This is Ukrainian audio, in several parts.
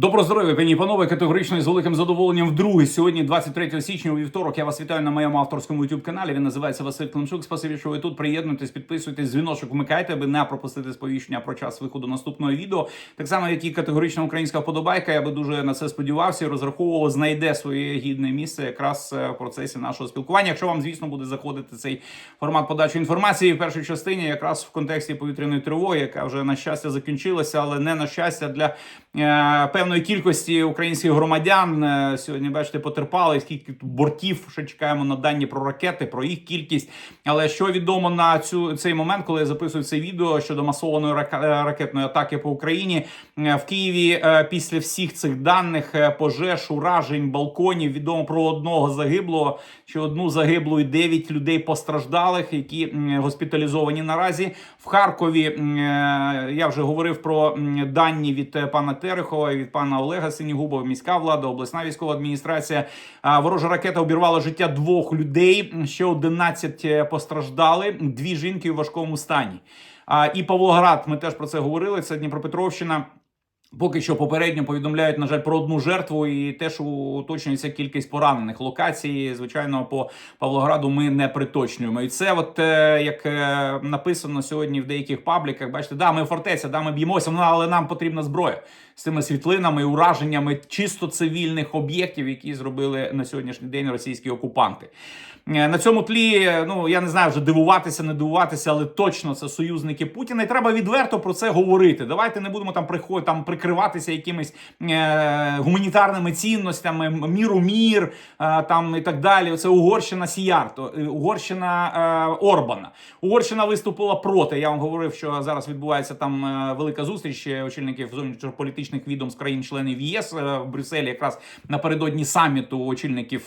Добро здоров'я, пані панове, категорично і з великим задоволенням вдруге. Сьогодні, 23 січня, у вівторок, я вас вітаю на моєму авторському youtube каналі. Він називається Василь Климчук. Спасибі, що ви тут приєднуйтесь, підписуйтесь, дзвіночок вмикайте, аби не пропустити сповіщення про час виходу наступного відео. Так само, як і категорична українська вподобайка. Я би дуже на це сподівався і розраховував, знайде своє гідне місце якраз е, в процесі нашого спілкування. Якщо вам, звісно, буде заходити цей формат подачі інформації в першій частині, якраз в контексті повітряної тривоги, яка вже на щастя закінчилася, але не на щастя для певної кількості українських громадян. Е, Сьогодні бачите, потерпали скільки бортів. Ще чекаємо на дані про ракети, про їх кількість. Але що відомо на цю цей момент, коли я записую це відео щодо масованої е, ракетної атаки по Україні е, в Києві, е, після всіх цих даних е, пожеж, уражень, балконів, відомо про одного загиблого, що одну загиблу і дев'ять людей постраждалих, які госпіталізовані наразі в Харкові. е, Я вже говорив про дані від е, пана Терехова і від пана Олега Синігубова, міська влада, обласна військова адміністрація. Ворожа ракета обірвала життя двох людей. Ще 11 е, постраждали. Дві жінки у важкому стані. І Павлоград, ми теж про це говорили. Це Дніпропетровщина. Поки що попередньо повідомляють, на жаль, про одну жертву, і теж уточнюється кількість поранених. Локації, звичайно, по Павлограду ми не приточнюємо. І це, от е, як е, написано сьогодні в деяких пабліках, бачите, да, ми фортеця, да, ми б'ємося, ну, але нам потрібна зброя з цими світлинами, ураженнями чисто цивільних об'єктів, які зробили на сьогоднішній день російські окупанти. Е, На цьому тлі, е, ну я не знаю вже дивуватися, не дивуватися, але точно це союзники Путіна. І треба відверто про це говорити. Давайте не будемо там приходити там прикриватися якимись е, гуманітарними цінностями, міру мір е, там і так далі. Це Угорщина Сіярто, е, Угорщина е, Орбана. Угорщина виступила проти. Я вам говорив, що зараз відбувається там велика зустріч очільників зовнішньополітичних відомств країн-членів ЄС в Брюсселі, якраз напередодні саміту очільників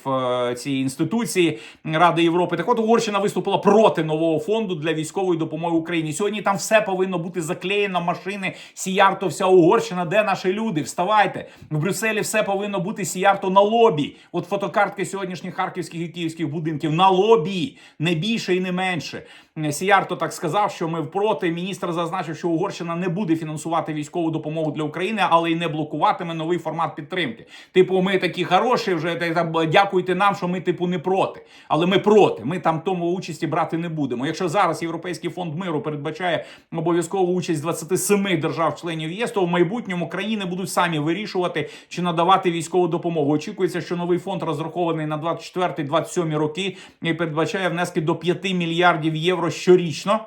цієї інституції Ради Європи. Так от Угорщина виступила проти нового фонду для військової допомоги Україні. Сьогодні там все повинно бути заклеєно, машини, сіярто, вся Угорщина. Де наші люди? Вставайте в Брюсселі. Все повинно бути сіярто на лобі. От фотокартки сьогоднішніх харківських і київських будинків на лобі, не більше і не менше. Сіярто так сказав, що ми проти. Міністр зазначив, що Угорщина не буде фінансувати військову допомогу для України, але й не блокуватиме новий формат підтримки. Типу, ми такі хороші, вже та- дякуйте нам, що ми типу не проти. Але ми проти. Ми там тому участі брати не будемо. Якщо зараз Європейський фонд миру передбачає обов'язкову участь 27 держав-членів ЄС, то в майбутньому країни будуть самі вирішувати, чи надавати військову допомогу. Очікується, що новий фонд розрахований на 24-27 роки і передбачає внески до 5 мільярдів євро щорічно.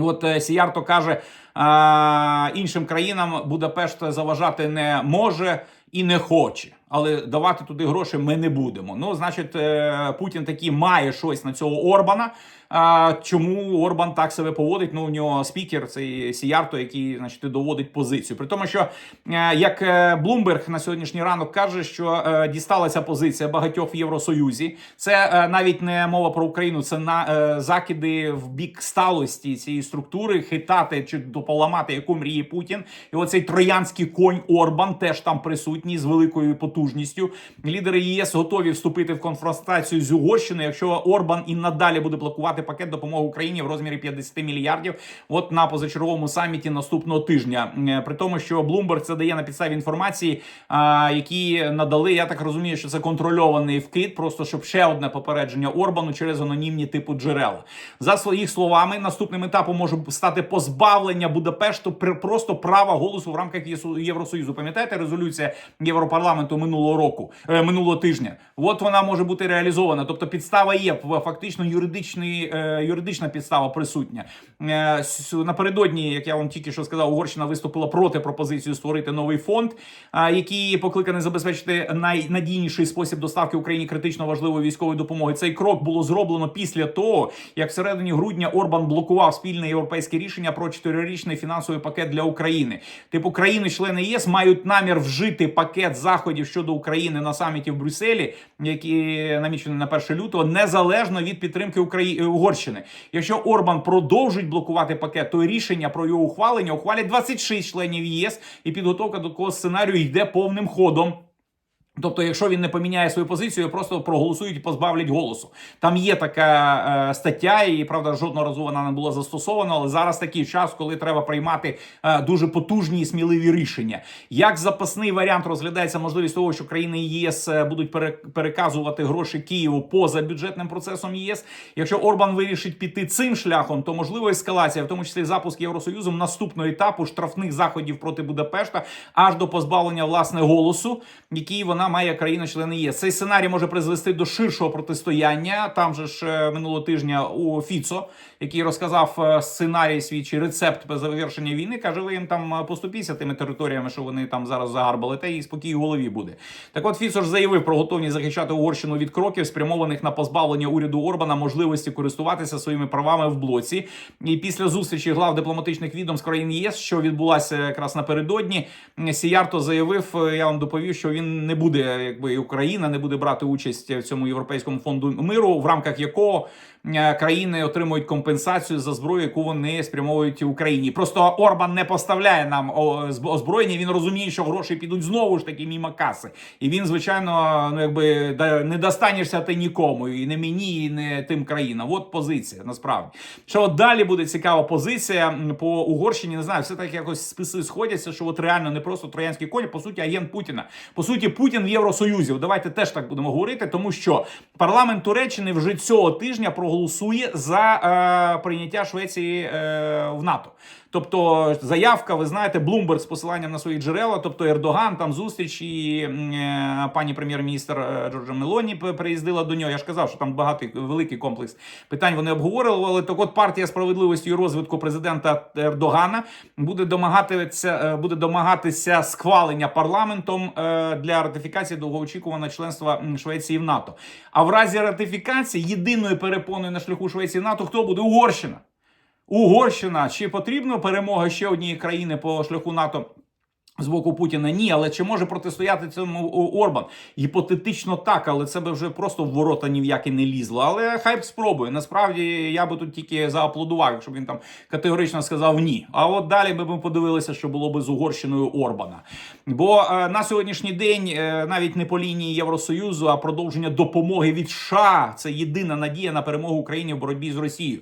От е, Сіярто каже, а, іншим країнам Будапешт заважати не може і не хоче. Але давати туди гроші ми не будемо. Ну, значить, е, Путін таки має щось на цього Орбана. А чому Орбан так себе поводить? Ну, у нього спікер, цей Сіярто, який значить, доводить позицію. При тому, що е, як е, Блумберг на сьогоднішній ранок каже, що е, дісталася позиція багатьох в Євросоюзі. Це навіть не мова про Україну, це на закиди в бік сталості цієї структури, хитати чи дополамати, яку мріє Путін. І оцей троянський конь Орбан теж там присутній з великою потужністю. Лідери ЄС готові вступити в конфронтацію з Угорщиною, якщо Орбан і надалі буде блокувати пакет допомоги Україні в розмірі 50 мільярдів. От на позачерговому саміті наступного тижня. Е, При тому, що Bloomberg це дає на підставі інформації, які надали. Я так розумію, що це контрольований вкид, просто щоб ще одне попередження Орбану через анонімні типу джерела. За своїх словами, наступним етапом може стати позбавлення Будапешту просто права голосу в рамках Євросоюзу. Пам'ятаєте резолюція Європарламенту минулого року, е, минулого тижня? От вона може бути реалізована. Тобто підстава є фактично е, юридична підстава присутня. Е, напередодні, як я вам тільки що сказав, Угорщина виступила проти пропозиції створити новий фонд, який покликаний забезпечити найнадійніший спосіб доставки Україні критично важливої військової допомоги. Цей крок було зроблено після того, як всередині грудня Орбан блокував спільне європейське рішення про чотирирічний фінансовий пакет для України. Типу країни-члени ЄС мають намір вжити пакет заходів щодо України на саміті в Брюсселі, які намічені на 1 лютого, незалежно від підтримки Украї... Угорщини. Якщо Орбан продовжить блокувати пакет, то рішення про його ухвалення ухвалять 26 членів ЄС, і підготовка до такого сценарію йде повним ходом. Тобто, якщо він не поміняє свою позицію, просто проголосують і позбавлять голосу. Там є така е, стаття, і правда, жодного разу вона не була застосована. Але зараз такий час, коли треба приймати е, дуже потужні і сміливі рішення. Як запасний варіант розглядається можливість того, що країни ЄС е, будуть переказувати гроші Києву поза бюджетним процесом ЄС. Якщо Орбан вирішить піти цим шляхом, то можливо ескалація, в тому числі запуск Євросоюзом наступного етапу штрафних заходів проти Будапешта, аж до позбавлення власне голосу, який вона має країна-члени ЄС. Цей сценарій може призвести до ширшого протистояння. Там же ж е, минулого тижня у Фіцо, який розказав е, сценарій свій чи рецепт без завершення війни, каже: ви їм там е, поступіться тими територіями, що вони там зараз загарбали, та і спокій у голові буде. Так от Фіцо ж заявив про готовність захищати Угорщину від кроків, спрямованих на позбавлення уряду Орбана можливості користуватися своїми правами в блоці. І після зустрічі глав дипломатичних відомств країн ЄС, що відбулася якраз напередодні, Сіярто заявив, е, я вам доповів, що він не буде, якби Україна не буде брати участь в цьому європейському фонду миру, в рамках якого країни отримують компенсацію за зброю, яку вони спрямовують в Україні. Просто Орбан не поставляє нам озброєння. Він розуміє, що гроші підуть знову ж таки мімо каси. І він, звичайно, ну якби не достанешся ти нікому, і не мені, і не тим країнам. От позиція насправді. Що далі буде цікава позиція по Угорщині. Не знаю, все так якось списи сходяться, що от реально не просто троянський конь, по суті, агент Путіна. По суті, Путін в Євросоюзі. Давайте теж так будемо говорити, тому що парламент Туреччини вже цього тижня проголосує за е, прийняття Швеції е, в НАТО. Тобто заявка, ви знаєте, Блумберг з посиланням на свої джерела, тобто Ердоган, там зустріч і е, пані прем'єр-міністр е, Джорджа Мелоні приїздила до нього. Я ж казав, що там багатий великий комплекс питань вони обговорювали. Так от партія справедливості і розвитку президента Ердогана буде домагатися, е, буде домагатися схвалення парламентом для ратифікації довгоочікуваного членства Швеції в НАТО. А в разі ратифікації єдиною перепоною на шляху Швеції НАТО хто буде Угорщина. Угорщина чи потрібна перемога ще однієї країни по шляху НАТО? З боку Путіна ні, але чи може протистояти цьому Орбан? Гіпотетично так, але це би вже просто в ворота ні в не лізло. Але хай б спробує. Насправді я би тут тільки зааплодував, якщо б він там категорично сказав ні. А от далі би ми подивилися, що було би з Угорщиною Орбана. Бо е, на сьогоднішній день е, навіть не по лінії Євросоюзу, а продовження допомоги від США це єдина надія на перемогу Україні в боротьбі з Росією.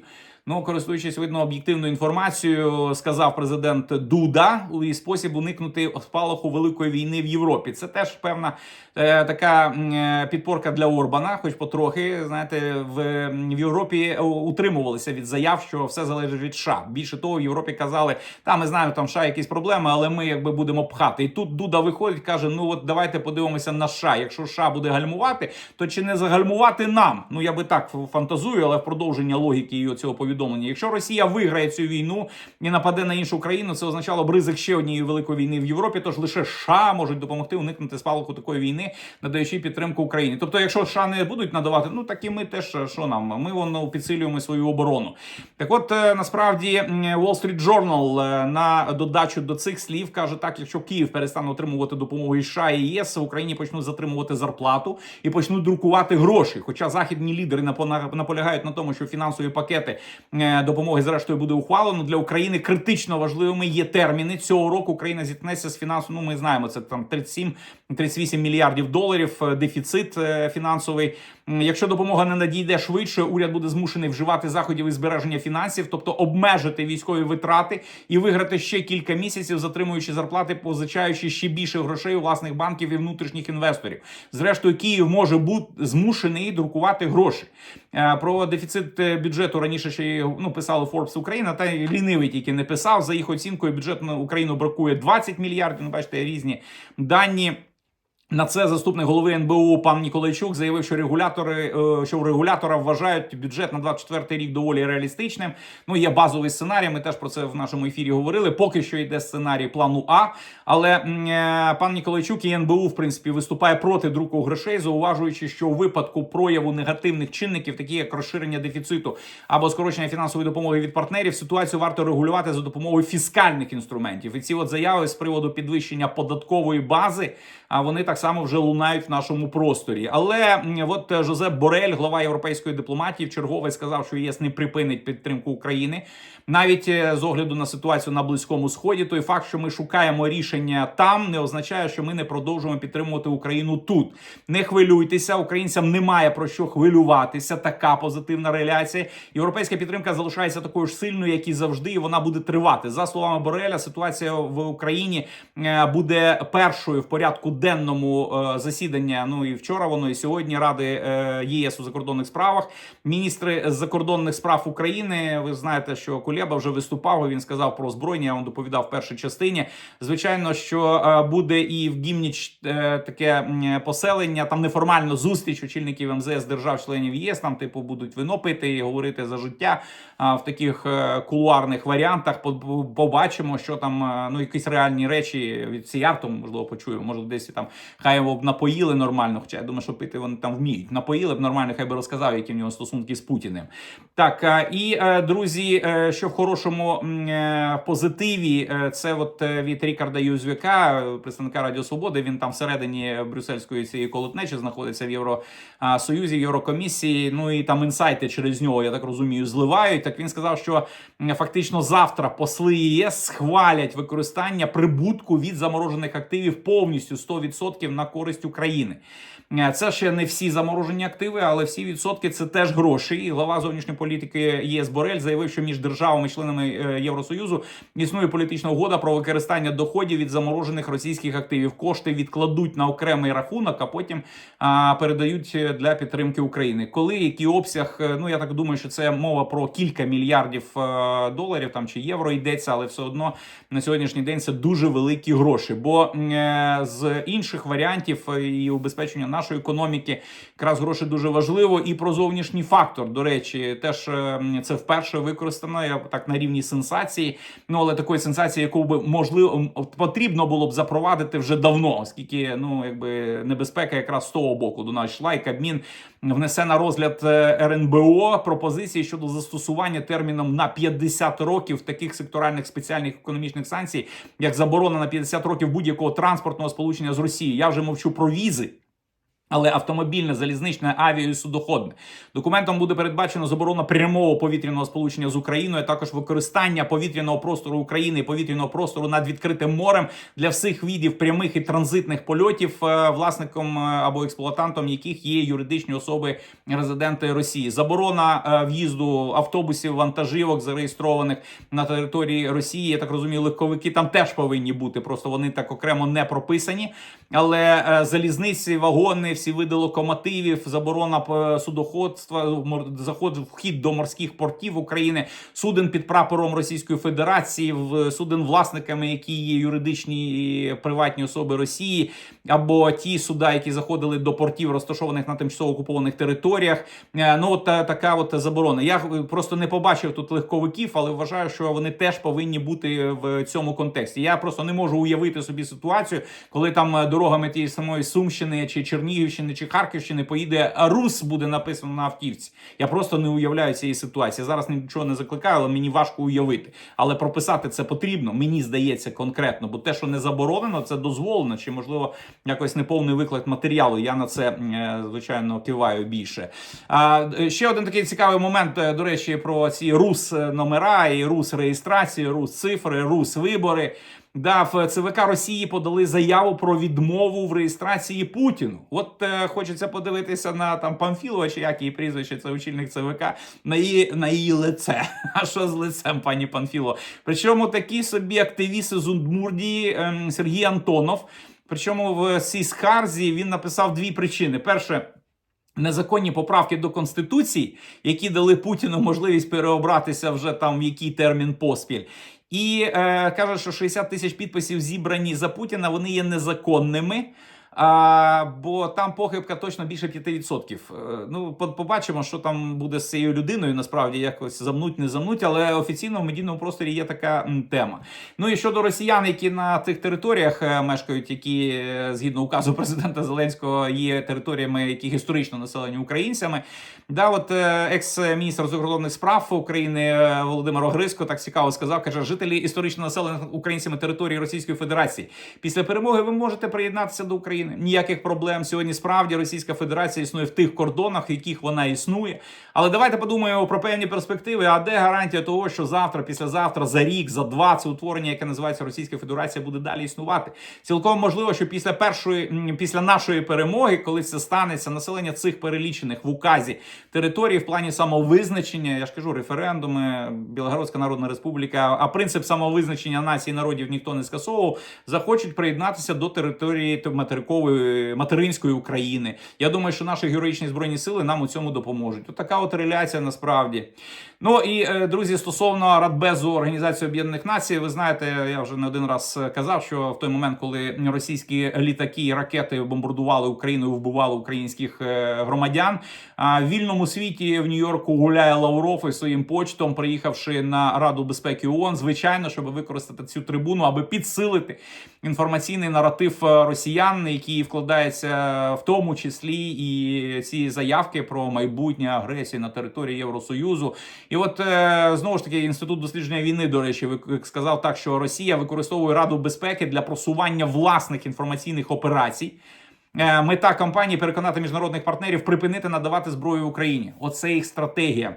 Ну, користуючись видно об'єктивною інформацією, сказав президент Дуда у спосіб уникнути спалаху великої війни в Європі. Це теж певна е, така е, підпорка для Орбана, хоч потрохи знаєте, в, в Європі е, утримувалися від заяв, що все залежить від США. Більше того, в Європі казали, та ми знаємо, там США якісь проблеми, але ми якби будемо пхати. І тут Дуда виходить, каже: Ну от давайте подивимося на США. Якщо США буде гальмувати, то чи не загальмувати нам? Ну я би так фантазую, але в продовження логіки цього повідомлення. Якщо Росія виграє цю війну і нападе на іншу країну, це означало б ризик ще однієї великої війни в Європі. Тож лише США можуть допомогти уникнути спалаху такої війни, надаючи підтримку Україні. Тобто, якщо США не будуть надавати, ну так і ми теж що нам? Ми воно підсилюємо свою оборону. Так, от е, насправді Wall Street Journal е, на додачу до цих слів каже так: якщо Київ перестане отримувати допомогу із США і ЄС, Україні почнуть затримувати зарплату і почнуть друкувати гроші. Хоча західні лідери наполягають на тому, що фінансові пакети допомоги зрештою буде ухвалено для України. Критично важливими є терміни цього року. Україна зіткнеться з фінансом. Ну ми знаємо, це там 37-38 мільярдів доларів. е, Дефіцит е, фінансовий. Якщо допомога не надійде швидше, уряд буде змушений вживати заходів із збереження фінансів, тобто обмежити військові витрати і виграти ще кілька місяців, затримуючи зарплати, позичаючи ще більше грошей у власних банків і внутрішніх інвесторів. Зрештою, Київ може бути змушений друкувати гроші. Е, Про дефіцит е, бюджету раніше ще ну писали Forbes Україна, та лінивий тільки не писав. За їх оцінкою бюджет на Україну бракує 20 мільярдів. Ну, бачите, різні дані. На це заступник голови НБУ пан Ніколайчук заявив, що регулятори, е, що регулятора вважають бюджет на 24 рік доволі реалістичним. Ну є базовий сценарій. Ми теж про це в нашому ефірі говорили. Поки що йде сценарій плану А. Але е, пан Ніколайчук і НБУ в принципі виступає проти друку грошей, зауважуючи, що у випадку прояву негативних чинників, такі як розширення дефіциту або скорочення фінансової допомоги від партнерів, ситуацію варто регулювати за допомогою фіскальних інструментів. І ці от заяви з приводу підвищення податкової бази, а вони так так само вже лунають в нашому просторі. Але от е, Жозеп Борель, глава європейської дипломатії, в чергове сказав, що ЄС не припинить підтримку України. Навіть е, з огляду на ситуацію на близькому сході, той факт, що ми шукаємо рішення там, не означає, що ми не продовжуємо підтримувати Україну тут. Не хвилюйтеся, українцям немає про що хвилюватися. Така позитивна реляція. Європейська підтримка залишається такою ж сильною, як і завжди, і вона буде тривати. За словами Бореля, ситуація в Україні е, буде першою в порядку денному е, засідання. Ну і вчора воно і сьогодні Ради е, ЄС у закордонних справах. Міністри закордонних справ України. Ви знаєте, що Кулеба вже виступав. Він сказав про озброєння. Я доповідав в першій частині. Звичайно, що е, буде і в Гімніч таке поселення. Там неформально зустріч очільників МЗС держав-членів ЄС. Там, типу, будуть вино пити і говорити за життя в таких кулуарних варіантах. По- по- Побачимо, що там ну якісь реальні речі від Сіярту, можливо, почуємо. Може, десь там хай його б напоїли нормально. Хоча я думаю, що пити вони там вміють. Напоїли б нормально, хай би розказав, які в нього стосунки з Путіним. Так і е, друзі, е, що в хорошому е, позитиві, це от від Рікарда Юзвіка, представника Радіо Свободи. Він там всередині брюссельської цієї колотнечі знаходиться в Євросоюзі, Єврокомісії. Ну і там інсайти через нього, я так розумію, зливають. Так він сказав, що фактично завтра посли ЄС схвалять використання прибутку від заморожених активів повністю 100% на користь України. Е, Це ще не всі заморожені активи, але всі відсотки це теж гроші. І глава зовнішньої політики ЄС Борель заявив, що між державами, членами е, Євросоюзу, існує політична угода про використання доходів від заморожених російських активів. Кошти відкладуть на окремий рахунок, а потім а, передають е, для підтримки України. Коли який обсяг? Ну я так думаю, що це мова про кілька мільярдів доларів там чи євро йдеться, але все одно на сьогоднішній день це дуже великі гроші. Бо е, з інших варіантів е, і убезпечення нашої економіки якраз гроші дуже важливо. І про зовнішній фактор, до речі, теж е, це вперше використано я так на рівні сенсації. Ну але такої сенсації, яку би можливо потрібно було б запровадити вже давно, оскільки ну якби небезпека якраз з того боку до нас йшла, і Кабмін внесе на розгляд е, РНБО пропозиції щодо застосування терміном на 50 років таких секторальних спеціальних економічних санкцій, як заборона на 50 років будь-якого транспортного сполучення з Росією. Я вже мовчу про візи. Але автомобільне, залізничне, авіа і судоходне документом буде передбачено заборона прямого повітряного сполучення з Україною, а також використання повітряного простору України і повітряного простору над відкритим морем для всіх видів прямих і транзитних польотів, е, власником е, або експлуатантом яких є юридичні особи резиденти Росії. Заборона е, в'їзду автобусів, вантажівок, зареєстрованих на території Росії. Я так розумію, легковики там теж повинні бути. Просто вони так окремо не прописані. Але залізниці, вагони, всі види локомотивів, заборона е, судоходства, мор- заход вхід до морських портів України, суден під прапором Російської Федерації, суден власниками, які є юридичні і приватні особи Росії, або ті суда, які заходили до портів, розташованих на тимчасово окупованих територіях. Е, Ну от е, така от заборона. Я просто не побачив тут легковиків, але вважаю, що вони теж повинні бути в цьому контексті. Я просто не можу уявити собі ситуацію, коли там дорогами тієї самої Сумщини чи Чернігівщини чи Харківщини поїде Рус буде написано на автівці. Я просто не уявляю цієї ситуації. Зараз нічого не закликаю, але мені важко уявити. Але прописати це потрібно, мені здається конкретно, бо те, що не заборонено, це дозволено, чи можливо якось неповний виклад матеріалу. Я на це е, звичайно киваю більше. А е, ще один такий цікавий момент, е, до речі, про ці рус номера і рус реєстрації, рус цифри, рус вибори. Да, в ЦВК Росії подали заяву про відмову в реєстрації Путіну. От е, хочеться подивитися на там Памфілова, чи як її прізвище, це очільник ЦВК, на її на її лице. А що з лицем, пані Панфіло? Причому такі собі активісти з Удмурдії ем, Сергій Антонов. Причому в цій скарзі він написав дві причини: перше. Незаконні поправки до конституції, які дали Путіну можливість переобратися вже там в який термін поспіль, і е, каже, що 60 тисяч підписів зібрані за Путіна, вони є незаконними. А, бо там похибка точно більше 5%. Е, Ну, побачимо, що там буде з цією людиною. Насправді якось замнуть, не замнуть, але офіційно в медійному просторі є така тема. Ну і щодо росіян, які на тих територіях е, мешкають, які е, згідно указу президента Зеленського є територіями, які історично населені українцями. Да, от е, екс-міністр закордонних справ України е, Володимир Огризко так цікаво сказав, каже, жителі історично населених українцями території Російської Федерації. Після перемоги ви можете приєднатися до. України. Ніяких проблем сьогодні справді Російська Федерація існує в тих кордонах, в яких вона існує. Але давайте подумаємо про певні перспективи. А де гарантія того, що завтра, післязавтра, за рік, за два це утворення, яке називається Російська Федерація, буде далі існувати? Цілком можливо, що після першої, після нашої перемоги, коли це станеться, населення цих перелічених в указі територій в плані самовизначення, я ж кажу, референдуми, Білогородська Народна Республіка, а принцип самовизначення націй народів ніхто не скасовував, захочуть приєднатися до території материкової материнської України. Я думаю, що наші героїчні збройні сили нам у цьому допоможуть. От от реляція насправді. Ну і е, друзі, стосовно Радбезу Організації Об'єднаних Націй, ви знаєте, я вже не один раз казав, що в той момент, коли російські літаки і ракети бомбардували Україну і вбивали українських е, громадян, а в вільному світі в Нью-Йорку гуляє Лавров із своїм почтом, приїхавши на Раду безпеки ООН, звичайно, щоб використати цю трибуну, аби підсилити інформаційний наратив е, росіян, який вкладається в тому числі і ці заявки про майбутнє агресії на території Євросоюзу. І от е, знову ж таки інститут дослідження війни, до речі, сказав так, що Росія використовує Раду безпеки для просування власних інформаційних операцій. Е, Мета кампанії переконати міжнародних партнерів припинити надавати зброю Україні. Оце їх стратегія.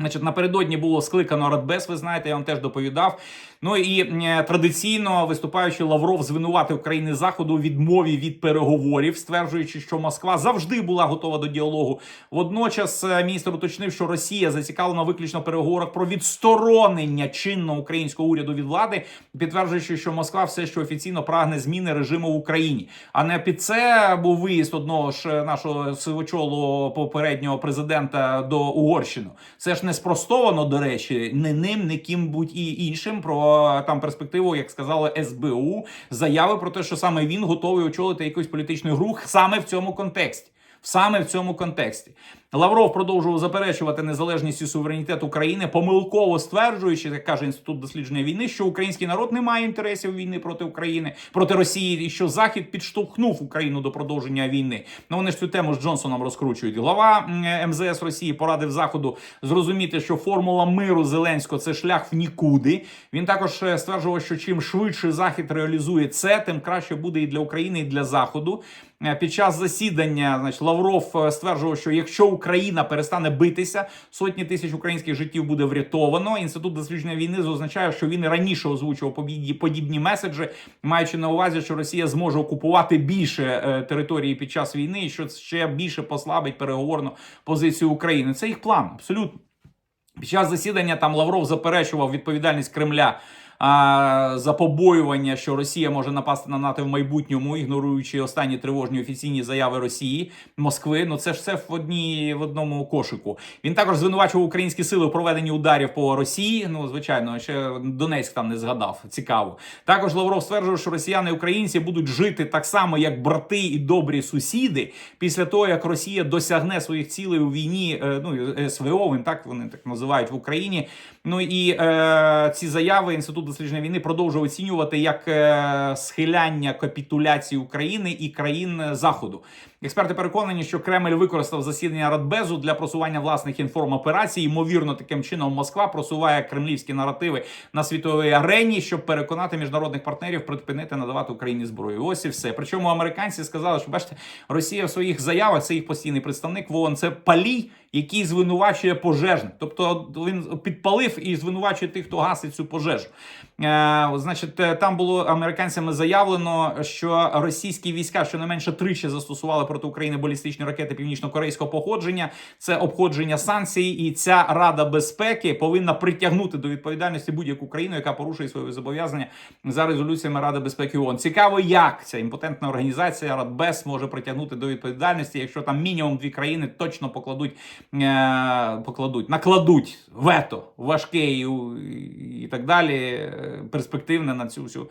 Значить, напередодні було скликано Радбез, ви знаєте, я вам теж доповідав. Ну і е, традиційно виступаючи Лавров звинуватив країни заходу у відмові від переговорів, стверджуючи, що Москва завжди була готова до діалогу. Водночас е, міністр уточнив, що Росія зацікавлена виключно переговорах про відсторонення чинного українського уряду від влади, підтверджуючи, що Москва все ще офіційно прагне зміни режиму в Україні. А не під це був виїзд одного ж нашого сивочолу попереднього президента до Угорщини. Це ж не спростовано, до речі, не ним, не ким будь і іншим про там перспективу, як сказали СБУ, заяви про те, що саме він готовий очолити якусь політичну гру саме в цьому контексті. Саме в цьому контексті Лавров продовжував заперечувати незалежність і суверенітет України, помилково стверджуючи, як каже інститут дослідження війни, що український народ не має інтересів війни проти України, проти Росії, і що Захід підштовхнув Україну до продовження війни. Ну вони ж цю тему з Джонсоном розкручують. Глава МЗС Росії порадив Заходу зрозуміти, що формула миру Зеленського це шлях в нікуди. Він також е, стверджував, що чим швидше Захід реалізує це, тим краще буде і для України, і для Заходу. Е, Під час засідання, значить, Лавров е, стверджував, що якщо Україна перестане битися, сотні тисяч українських життів буде врятовано. Інститут дослідження війни зазначає, що він раніше озвучував подібні меседжі, маючи на увазі, що Росія зможе окупувати більше е, території під час війни, і що ще більше послабить переговорну позицію України. Це їх план, абсолютно. Під час засідання там Лавров заперечував відповідальність Кремля а, за побоювання, що Росія може напасти на НАТО в майбутньому, ігноруючи останні тривожні офіційні заяви Росії Москви. Ну це ж все в одній в одному кошику. Він також звинувачував українські сили у проведенні ударів по Росії. Ну звичайно, ще Донецьк там не згадав. Цікаво. Також Лавров стверджував, що росіяни і українці будуть жити так само, як брати і добрі сусіди, після того як Росія досягне своїх цілей у війні. е, Ну СВО, він так вони так називають в Україні. Ну і е, ці заяви інститут дослідження війни продовжує оцінювати як е, схиляння капітуляції України і країн е, Заходу. Експерти переконані, що Кремль використав засідання Радбезу для просування власних інформоперацій. Ймовірно, таким чином Москва просуває кремлівські наративи на світовій арені, щоб переконати міжнародних партнерів припинити надавати Україні зброю. Ось і все. Причому американці сказали, що бачите, Росія в своїх заявах, це їх постійний представник в ООН, це палій, який звинувачує пожежник. Тобто він підпалив і звинувачує тих, хто гасить цю пожежу. Е, значить, е, там було американцями заявлено, що російські війська щонайменше тричі застосували проти України балістичні ракети північно-корейського походження. Це обходження санкцій, і ця Рада безпеки повинна притягнути до відповідальності будь-яку країну, яка порушує свої зобов'язання за резолюціями Ради безпеки ООН. Цікаво, як ця імпотентна організація Радбез може притягнути до відповідальності, якщо там мінімум дві країни точно покладуть, е, покладуть, накладуть вето важке і, і так далі, е, перспективне на цю всю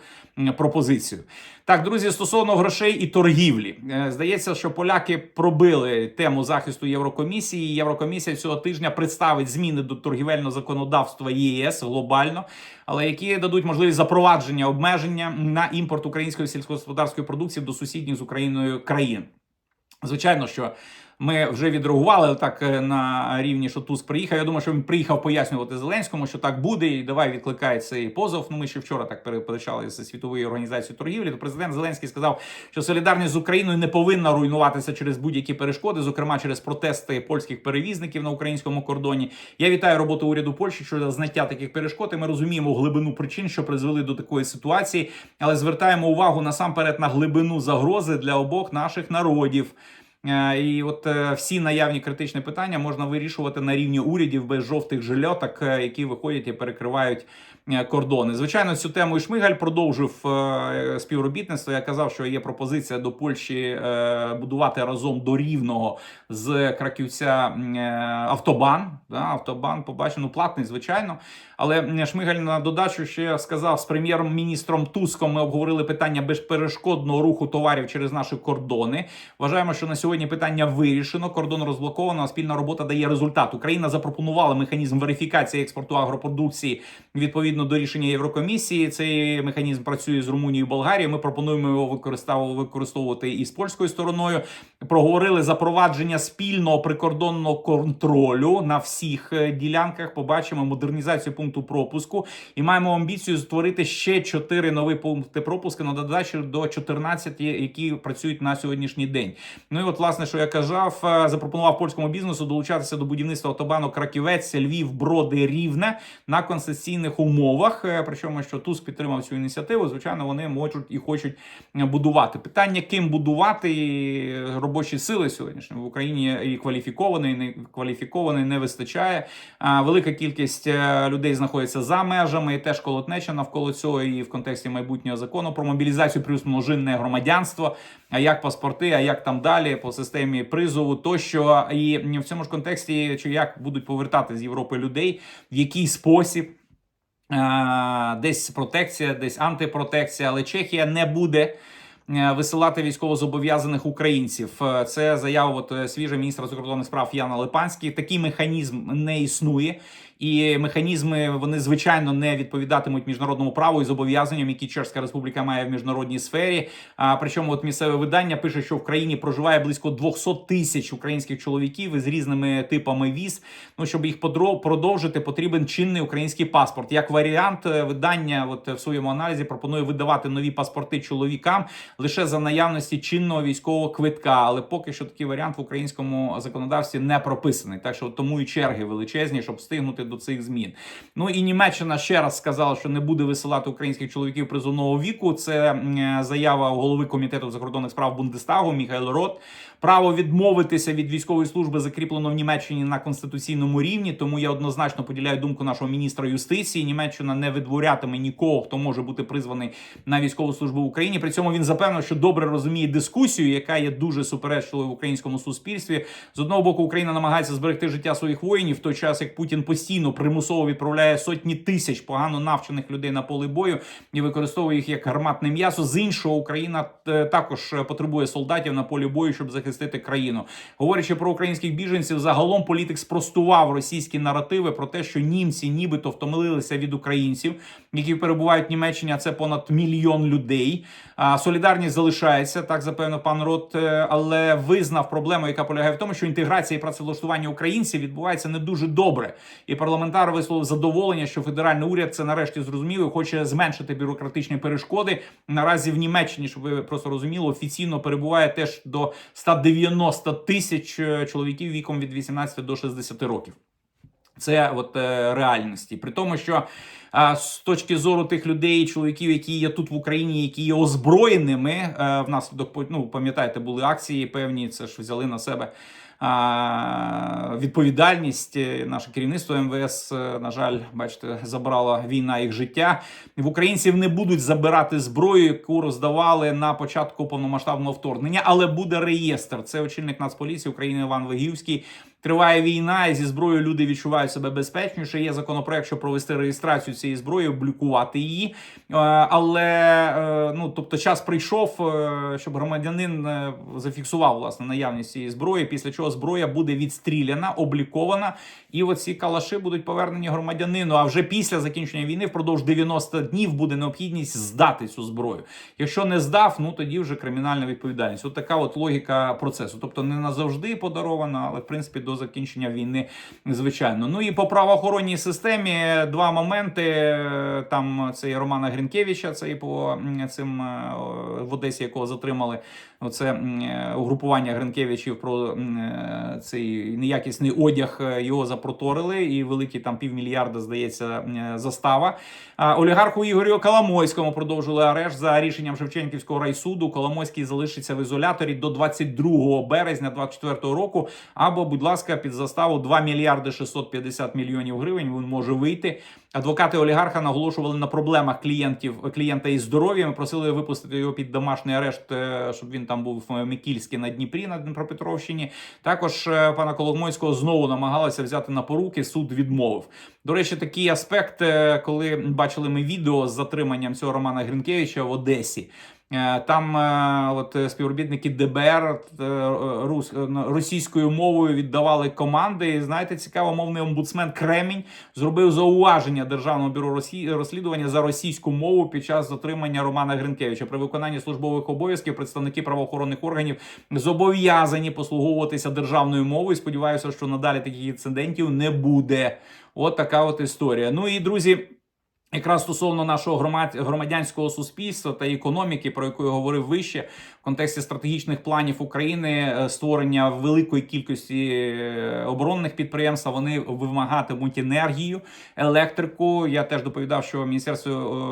пропозицію. Так, друзі, стосовно грошей і торгівлі, Е, здається, що поляки пробили тему захисту Єврокомісії. Єврокомісія цього тижня представить зміни до торгівельного законодавства ЄС глобально, але які дадуть можливість запровадження обмеження на імпорт української сільськогосподарської продукції до сусідніх з Україною країн. Звичайно, що Ми вже відреагували так е, на рівні, що Туск приїхав. Я думаю, що він приїхав пояснювати Зеленському, що так буде, і давай відкликає цей позов. Ну ми ще вчора так переперечали з світової організації торгівлі. То президент Зеленський сказав, що солідарність з Україною не повинна руйнуватися через будь-які перешкоди, зокрема через протести польських перевізників на українському кордоні. Я вітаю роботу уряду Польщі щодо зняття таких перешкод. І ми розуміємо глибину причин, що призвели до такої ситуації, але звертаємо увагу насамперед на глибину загрози для обох наших народів. Е, І от е, всі наявні критичні питання можна вирішувати на рівні урядів без жовтих жильоток, е, які виходять і перекривають кордони. Звичайно, цю тему і Шмигаль продовжив е, співробітництво. Я казав, що є пропозиція до Польщі е, будувати разом до рівного з Краківця е, автобан. Да, автобан побачено ну, платний, звичайно. Але Шмигаль на додачу ще сказав з прем'єр-міністром Туском. Ми обговорили питання безперешкодного руху товарів через наші кордони. Вважаємо, що на сьогодні питання вирішено. Кордон розблоковано. а Спільна робота дає результат. Україна запропонувала механізм верифікації експорту агропродукції відповідно до рішення Єврокомісії. Цей механізм працює з Румунією і Болгарією. Ми пропонуємо його використовувати і з польською стороною. Проговорили запровадження спільного прикордонного контролю на всіх е, ділянках. Побачимо модернізацію пункту пропуску і маємо амбіцію створити ще 4 нові пункти пропуску на додачу до 14, які працюють на сьогоднішній день. Ну і от, власне, що я казав, е, запропонував польському бізнесу долучатися до будівництва автобану Краківець, Львів, Броди, Рівне на концесійних умовах. Е, Причому, що Туск підтримав цю ініціативу, звичайно, вони можуть і хочуть е, будувати. Питання, ким будувати робочі сили сьогоднішні в Україні і кваліфікованої, і не кваліфікованої не вистачає. Велика кількість е, людей знаходиться за межами, і теж колотнеча навколо цього, і в контексті майбутнього закону про мобілізацію плюс множинне громадянство. А як паспорти, а як там далі по системі призову, тощо і в цьому ж контексті, чи як будуть повертати з Європи людей, в який спосіб. Е, Десь протекція, десь антипротекція, але Чехія не буде е, висилати військовозобов'язаних українців. Е, Це заява от, свіжа міністра закордонних справ Яна Липанський. Такий механізм не існує. І механізми вони звичайно не відповідатимуть міжнародному праву і зобов'язанням, які Чешська Республіка має в міжнародній сфері. А причому, от місцеве видання пише, що в країні проживає близько 200 тисяч українських чоловіків із різними типами віз. Ну щоб їх продовжити, потрібен чинний український паспорт. Як варіант, е, видання от в своєму аналізі пропонує видавати нові паспорти чоловікам лише за наявності чинного військового квитка. Але поки що такий варіант в українському законодавстві не прописаний. Так що тому і черги величезні, щоб встигнути до цих змін. Ну і Німеччина ще раз сказала, що не буде висилати українських чоловіків призовного віку. Це е, заява голови комітету закордонних справ Бундестагу Міхайл Рот. Право відмовитися від військової служби закріплено в Німеччині на конституційному рівні. Тому я однозначно поділяю думку нашого міністра юстиції. Німеччина не видворятиме нікого, хто може бути призваний на військову службу в Україні. При цьому він запевнив, що добре розуміє дискусію, яка є дуже суперечливою в українському суспільстві. З одного боку, Україна намагається зберегти життя своїх воїнів, в той час як Путін постійно примусово відправляє сотні тисяч погано навчених людей на поле бою і використовує їх як гарматне м'ясо. З іншого, Україна е, також потребує солдатів на полі бою, щоб захистити країну. Говорячи про українських біженців, загалом політик спростував російські наративи про те, що німці нібито втомилися від українців, які перебувають в Німеччині. а Це понад мільйон людей. Солідарність залишається, так запевнив пан Рот, е, але визнав проблему, яка полягає в тому, що інтеграція і працевлаштування українців відбувається не дуже добре. І парламентар висловив задоволення, що федеральний уряд це нарешті зрозумів і хоче зменшити бюрократичні перешкоди. Наразі в Німеччині, щоб ви просто розуміли, офіційно перебуває теж до 190 тисяч е, чоловіків віком від 18 до 60 років. Це от е, реальності. При тому, що е, з точки зору тих людей, чоловіків, які є тут в Україні, які є озброєними, е, внаслідок ну, пам'ятаєте, були акції певні, це ж взяли на себе. Відповідальність Е, наше керівництво МВС, е, на жаль, бачите, забрала війна їх життя. В українців не будуть забирати зброю, яку роздавали на початку повномасштабного вторгнення, але буде реєстр. Це очільник Нацполіції України Іван Вигівський Триває війна, і зі зброєю люди відчувають себе безпечніше. Є законопроект, щоб провести реєстрацію цієї зброї, облікувати її. Е, Але е, ну тобто, час прийшов, е, щоб громадянин зафіксував власне наявність цієї зброї. Після чого зброя буде відстріляна, облікована, і оці калаши будуть повернені громадянину. А вже після закінчення війни, впродовж 90 днів, буде необхідність здати цю зброю. Якщо не здав, ну тоді вже кримінальна відповідальність. От така от логіка процесу. Тобто не назавжди подарована, але в принципі до закінчення війни, звичайно. Ну і по правоохоронній системі два моменти. Там це і Романа Гринкевича, це і по цим е, в Одесі, якого затримали. Оце е, угрупування Гринкевичів про е, цей неякісний одяг е, його запроторили, і великі там півмільярда, здається, застава. Олігарху Ігорю Коломойському продовжили арешт за рішенням Шевченківського райсуду. Коломойський залишиться в ізоляторі до 22 березня 2024 року. Або, будь ласка, під заставу 2 мільярди 650 мільйонів гривень. Він може вийти. Адвокати олігарха наголошували на проблемах клієнтів клієнта із здоров'ям. Просили випустити його під домашній арешт, е, щоб він там був в Микільській на Дніпрі на Дніпропетровщині. Також е, пана Коломойського знову намагалися взяти на поруки. Суд відмовив. До речі, такий аспект, е, коли бачили ми відео з затриманням цього Романа Гринкевича в Одесі. Е, Там е, от е, співробітники ДБР рус, російською мовою віддавали команди. І знаєте, цікаво, мовний омбудсмен Кремінь зробив зауваження Державного бюро розслідування за російську мову під час затримання Романа Гринкевича. При виконанні службових обов'язків представники правоохоронних органів зобов'язані послуговуватися державною мовою. Сподіваюся, що надалі таких інцидентів не буде. От така от історія. Ну і друзі. Якраз стосовно нашого громад... громадянського суспільства та економіки, про яку я говорив вище, в контексті стратегічних планів України, е, створення великої кількості е, оборонних підприємств, вони вимагатимуть енергію, електрику. Я теж доповідав, що Міністерство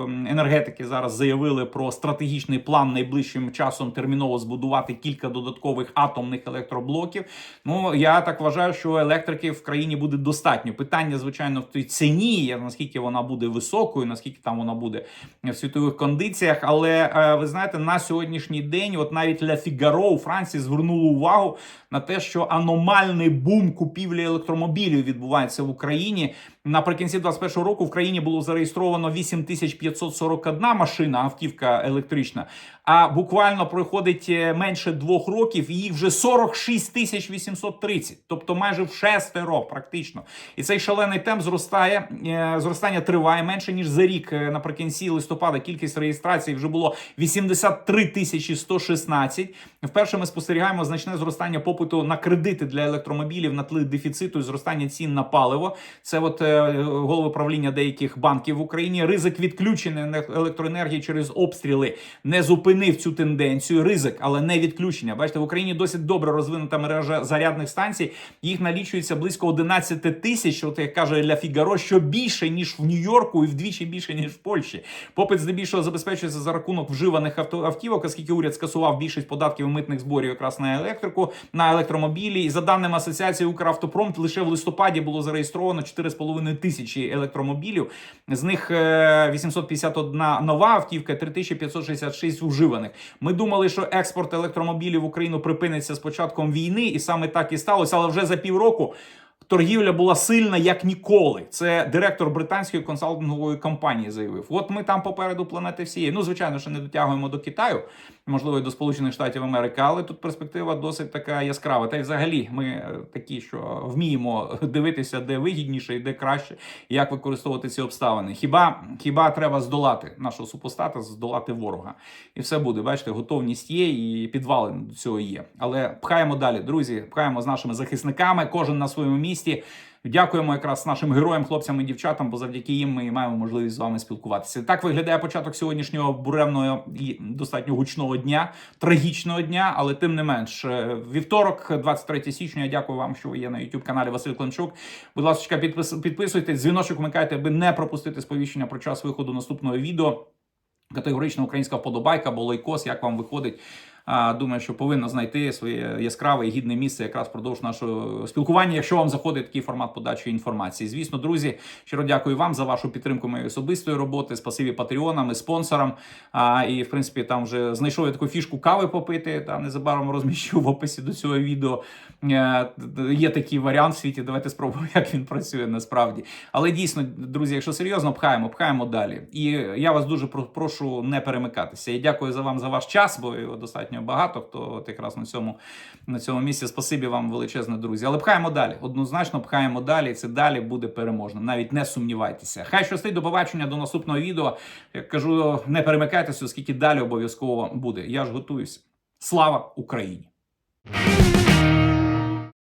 е, енергетики зараз заявили про стратегічний план найближчим часом терміново збудувати кілька додаткових атомних електроблоків. Ну я так вважаю, що електрики в країні буде достатньо. Питання, звичайно, в тій ціні, наскільки вона буде високою, наскільки там вона буде в світових кондиціях. Але е, ви знаєте, на сьогоднішній день, от навіть для Фігаро у Франції звернуло увагу на те, що аномальний бум купівлі електромобілів відбувається в Україні. Наприкінці 2021 року в країні було зареєстровано 8541 машина, автівка електрична. А буквально проходить е, менше двох років, і їх вже 46 тисяч 830, тобто майже в шестеро, практично. І цей шалений темп зростає. е, Зростання триває менше ніж за рік. Е, Наприкінці листопада кількість реєстрацій вже було 83 тисячі 116. Вперше ми спостерігаємо значне зростання попиту на кредити для електромобілів на тлі дефіциту і зростання цін на паливо. Це от голови правління деяких банків в Україні. Ризик відключення електроенергії через обстріли не зупинив цю тенденцію. Ризик, але не відключення. Бачите, в Україні досить добре розвинута мережа зарядних станцій. Їх налічується близько 11 тисяч. От як каже Ля Фігаро, що більше ніж в Нью-Йорку і вдвічі більше ніж в Польщі. Попит здебільшого забезпечується за рахунок вживаних авто автівок, оскільки уряд скасував більшість податків і митних зборів якраз на електрику, на електромобілі. І за даними асоціації Укравтопром, лише в листопаді було зареєстровано 4,5 тисячі електромобілів. З них е, 851 нова автівка, 3566 уживаних. Ми думали, що експорт електромобілів в Україну припиниться з початком війни, і саме так і сталося. Але вже за півроку торгівля була сильна як ніколи. Це директор британської консалтингової компанії заявив. От ми там попереду планети всієї. Ну, звичайно, що не дотягуємо до Китаю, можливо, і до Сполучених Штатів Америки, але тут перспектива досить така яскрава. Та й взагалі ми е, такі, що вміємо дивитися, де вигідніше і де краще, як використовувати ці обставини. Хіба хіба треба здолати нашого супостата, здолати ворога, і все буде. Бачите, готовність є, і підвали до цього є. Але пхаємо далі, друзі. Пхаємо з нашими захисниками, кожен на своєму місці. Дякуємо якраз нашим героям, хлопцям і дівчатам, бо завдяки їм ми маємо можливість з вами спілкуватися. Так виглядає початок сьогоднішнього буремного і достатньо гучного дня, трагічного дня, але тим не менш, е, вівторок, 23 січня. Я дякую вам, що ви є на youtube каналі Василь Климчук. Будь ласка, підпис, підписуйтесь, дзвіночок вмикайте, аби не пропустити сповіщення про час виходу наступного відео. Категорична українська вподобайка або лайкос, як вам виходить. Думаю, що повинна знайти своє яскраве і гідне місце якраз впродовж нашого спілкування, якщо вам заходить такий формат подачі інформації. Звісно, друзі, щиро дякую вам за вашу підтримку моєї особистої роботи. Спасибі патреонам і спонсорам. А, і в принципі, там вже знайшов я таку фішку кави попити. Та незабаром розміщу в описі до цього відео. Е, Є такий варіант в світі. Давайте спробуємо, як він працює насправді. Але дійсно, друзі, якщо серйозно, пхаємо, пхаємо далі. І я вас дуже прошу не перемикатися. І дякую за вам за ваш час, бо його достатньо багато. Хто от якраз на цьому на цьому місці. Спасибі вам величезне, друзі. Але пхаємо далі. Однозначно пхаємо далі. і Це далі буде переможно. Навіть не сумнівайтеся. Хай щастить до побачення до наступного відео. Як кажу, не перемикайтеся, оскільки далі обов'язково буде. Я ж готуюсь. Слава Україні!